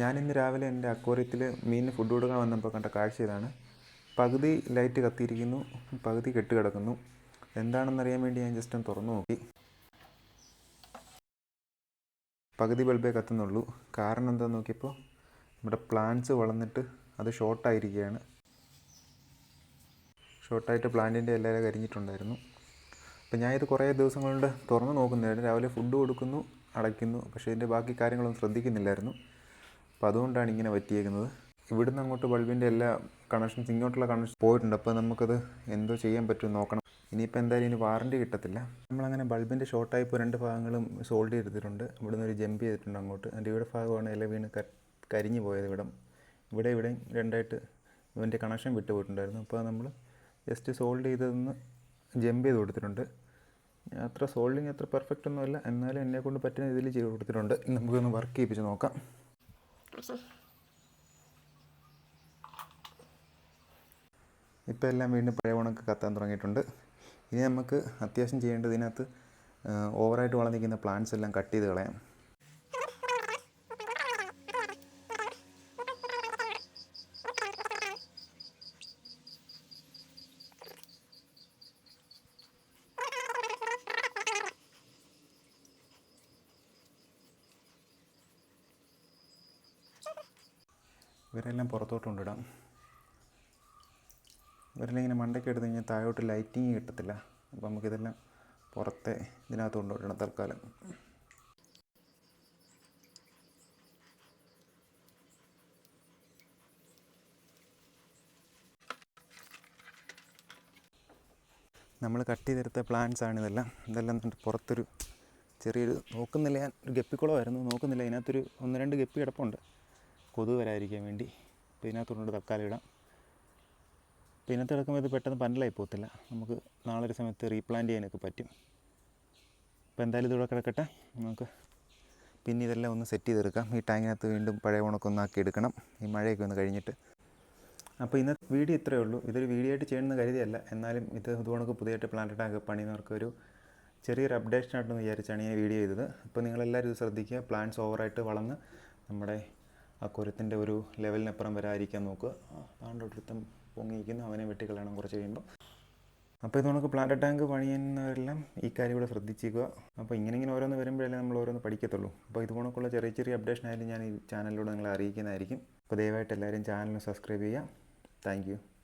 ഞാനിന്ന് രാവിലെ എന്റെ അക്വേറിയത്തിൽ മീനിന് ഫുഡ് കൊടുക്കാൻ വന്നപ്പോൾ കണ്ട കാഴ്ച ഇതാണ്. പകുതി ലൈറ്റ് കത്തിയിരിക്കുന്നു പകുതി കെട്ട് കിടക്കുന്നു. എന്താണെന്നറിയാൻ വേണ്ടി ഞാൻ ജസ്റ്റ് ഒന്ന് തുറന്നു നോക്കി. പകുതി ബൾബേ കത്തുന്നുള്ളൂ. കാരണം എന്താണെന്ന് നോക്കിയപ്പോൾ നമ്മുടെ പ്ലാന്റ്സ് വളർന്നിട്ട് അത് ഷോർട്ടായിരിക്കുകയാണ് ഷോർട്ടായിട്ട് പ്ലാന്റിന്റെ എല്ലാവരും കരിഞ്ഞിട്ടുണ്ടായിരുന്നു. അപ്പോൾ ഞാനിത് കുറേ ദിവസം കൊണ്ട് തുറന്നു നോക്കുന്നില്ല രാവിലെ ഫുഡ് കൊടുക്കുന്നു അടയ്ക്കുന്നു. പക്ഷേ ഇതിന്റെ ബാക്കി കാര്യങ്ങളൊന്നും ശ്രദ്ധിക്കുന്നില്ലായിരുന്നു. അപ്പോൾ അതുകൊണ്ടാണ് ഇങ്ങനെ പറ്റിയേക്കുന്നത്. ഇവിടുന്ന് അങ്ങോട്ട് ബൾബിന്റെ എല്ലാ കണക്ഷൻസ് ഇങ്ങോട്ടുള്ള കണക്ഷൻ പോയിട്ടുണ്ട്. അപ്പോൾ നമുക്കത് എന്തോ ചെയ്യാൻ പറ്റും നോക്കണം. ഇനിയിപ്പോൾ എന്തായാലും ഇനി വാറണ്ടി കിട്ടത്തില്ല. നമ്മളങ്ങനെ ബൾബിന്റെ ഷോർട്ടായി ഇപ്പോൾ രണ്ട് ഭാഗങ്ങളും സോൾഡ് ചെയ്തിട്ടുണ്ട്. ഇവിടുന്ന് ഒരു ജമ്പ് ചെയ്തിട്ടുണ്ട് അങ്ങോട്ട്. അതിന്റെ ഇവിടെ ഭാഗമാണ് ഇല വീണ് കരിഞ്ഞു പോയത് ഇവിടം. ഇവിടെ ഇവിടെയും രണ്ടായിട്ട് ഇവന്റെ കണക്ഷൻ വിട്ടുപോയിട്ടുണ്ടായിരുന്നു. അപ്പോൾ നമ്മൾ ജസ്റ്റ് സോൾഡ് ചെയ്തതെന്ന് ജമ്പ് ചെയ്ത് കൊടുത്തിട്ടുണ്ട്. അത്ര സോൾഡിങ് അത്ര പെർഫെക്റ്റ് ഒന്നുമല്ല. എന്നാലും എന്നെ കൊണ്ട് പറ്റുന്ന രീതിയിൽ ചെയ്ത് കൊടുത്തിട്ടുണ്ട്. നമുക്കൊന്ന് വർക്ക് ചെയ്യിപ്പിച്ച് നോക്കാം. ഇപ്പോൾ എല്ലാം വീണ്ടും പഴയ ഉണക്ക് കത്താൻ തുടങ്ങിയിട്ടുണ്ട്. ഇനി നമുക്ക് അത്യാവശ്യം ചെയ്യേണ്ടത് ഇതിനകത്ത് ഓവറായിട്ട് വളർന്നിരിക്കുന്ന പ്ലാന്റ്സ് എല്ലാം കട്ട് ചെയ്ത് കളയാം. ഇവരെല്ലാം പുറത്തോട്ട് കൊണ്ടിടാം ഇവരെല്ലാം ഇങ്ങനെ മണ്ടയ്ക്ക് എടുത്ത് കഴിഞ്ഞാൽ താഴോട്ട് ലൈറ്റിങ് കിട്ടത്തില്ല. അപ്പോൾ നമുക്കിതെല്ലാം പുറത്തെ ഇതിനകത്ത് കൊണ്ടുപോയിടണം തൽക്കാലം. നമ്മൾ കട്ട് ചെയ്തെടുത്ത പ്ലാന്റ്സ് ആണ് ഇതെല്ലാം. ഇതെല്ലാം പുറത്തൊരു ചെറിയൊരു നോക്കുന്നില്ല. ഞാൻ ഒരു ഗപ്പിക്കുളമായിരുന്നു. നോക്കുന്നില്ല. ഇതിനകത്തൊരു ഒന്ന് രണ്ട് ഗപ്പി കിടപ്പുണ്ട്. കൊതുക് വരാതിരിക്കാൻ വേണ്ടി അപ്പോൾ ഇതിനകത്തുകൊണ്ട് തക്കാലം ഇടാം. അപ്പോൾ ഇതിനകത്ത് കിടക്കുമ്പോൾ ഇത് പെട്ടെന്ന് പന്നലായി പോകത്തില്ല. നമുക്ക് നാളെ ഒരു സമയത്ത് റീപ്ലാന്റ് ചെയ്യാനൊക്കെ പറ്റും. അപ്പോൾ എന്തായാലും ഇതിവിടെ കിടക്കട്ടെ. നമുക്ക് പിന്നെ ഇതെല്ലാം ഒന്ന് സെറ്റ് ചെയ്തെടുക്കാം. ഈ ടാങ്കിനകത്ത് വീണ്ടും പഴയ ഉണക്കൊന്ന് ആക്കി എടുക്കണം. ഈ മഴയൊക്കെ ഒന്ന് കഴിഞ്ഞിട്ട്. അപ്പോൾ ഇന്നത്തെ വീഡിയോ ഇത്രയേ ഉള്ളൂ. ഇതൊരു വീഡിയോ ആയിട്ട് ചെയ്യണമെന്ന് കരുതിയല്ല. എന്നാലും ഇത് ഇതുകൊണ്ട് പുതിയതായിട്ട് പ്ലാന്റ് ടാങ്ക് പണിയുന്നവർക്ക് ഒരു ചെറിയൊരു അപ്ഡേഷൻ ആയിട്ടെന്ന് വിചാരിച്ചാണ് ഞാൻ വീഡിയോ ചെയ്തത്. അപ്പോൾ നിങ്ങളെല്ലാവരും ഇത് ശ്രദ്ധിക്കുക. പ്ലാന്റ്സ് ഓവറായിട്ട് വളർന്ന് നമ്മുടെ ആ കുരത്തിന്റെ ഒരു ലെവലിനപ്പുറം വരാതിരിക്കാൻ നോക്കുക. താണ്ടൊരുത്തം പൊങ്ങിയിരിക്കുന്നു. അവനെ വെട്ടിക്കളയണം കുറച്ച് കഴിയുമ്പോൾ അപ്പോൾ ഇത് നമുക്ക് പ്ലാന്റ് ടാങ്ക് പണിയുന്നവരെല്ലാം ഈ കാര്യം കൂടെ ശ്രദ്ധിച്ചിരിക്കുക അപ്പോൾ ഇങ്ങനെ ഇങ്ങനെ ഓരോന്ന് വരുമ്പോഴല്ലേ നമ്മൾ ഓരോന്ന് പഠിക്കത്തുള്ളൂ. അപ്പോൾ ഇതുപോലുള്ള ചെറിയ ചെറിയ അപ്ഡേഷൻ ആയാലും ഞാൻ ഈ ചാനലിലൂടെ നിങ്ങളെ അറിയിക്കുന്നതായിരിക്കും. അപ്പോൾ ദയവായിട്ട് എല്ലാവരും ചാനൽ സബ്സ്ക്രൈബ് ചെയ്യുക. താങ്ക്